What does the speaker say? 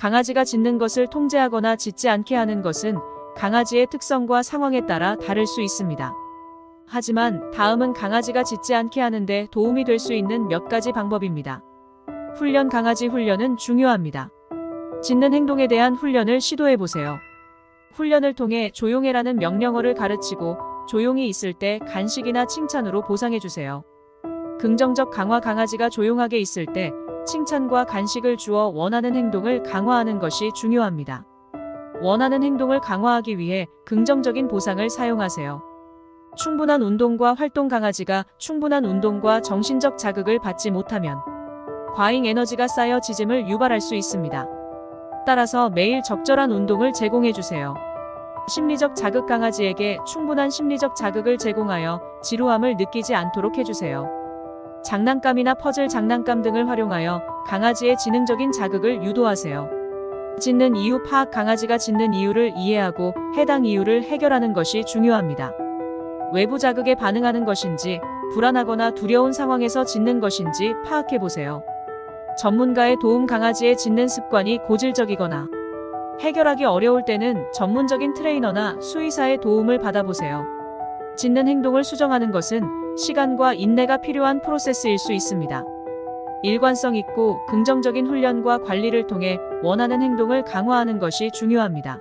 강아지가 짖는 것을 통제하거나 짖지 않게 하는 것은 강아지의 특성과 상황에 따라 다를 수 있습니다. 하지만 다음은 강아지가 짖지 않게 하는데 도움이 될 수 있는 몇 가지 방법입니다. 훈련 강아지 훈련은 중요합니다. 짖는 행동에 대한 훈련을 시도해 보세요. 훈련을 통해 조용해라는 명령어를 가르치고 조용히 있을 때 간식이나 칭찬으로 보상해 주세요. 긍정적 강화 강아지가 조용하게 있을 때 칭찬과 간식을 주어 원하는 행동을 강화하는 것이 중요합니다. 원하는 행동을 강화하기 위해 긍정적인 보상을 사용하세요. 충분한 운동과 활동 강아지가 충분한 운동과 정신적 자극을 받지 못하면 과잉 에너지가 쌓여 지짐을 유발할 수 있습니다. 따라서 매일 적절한 운동을 제공해 주세요. 심리적 자극 강아지에게 충분한 심리적 자극을 제공하여 지루함을 느끼지 않도록 해주세요. 장난감이나 퍼즐 장난감 등을 활용하여 강아지의 지능적인 자극을 유도하세요. 짖는 이유 파악 강아지가 짖는 이유를 이해하고 해당 이유를 해결하는 것이 중요합니다. 외부 자극에 반응하는 것인지 불안하거나 두려운 상황에서 짖는 것인지 파악해 보세요. 전문가의 도움 강아지의 짖는 습관이 고질적이거나 해결하기 어려울 때는 전문적인 트레이너나 수의사의 도움을 받아보세요. 짖는 행동을 수정하는 것은 시간과 인내가 필요한 프로세스일 수 있습니다. 일관성 있고 긍정적인 훈련과 관리를 통해 원하는 행동을 강화하는 것이 중요합니다.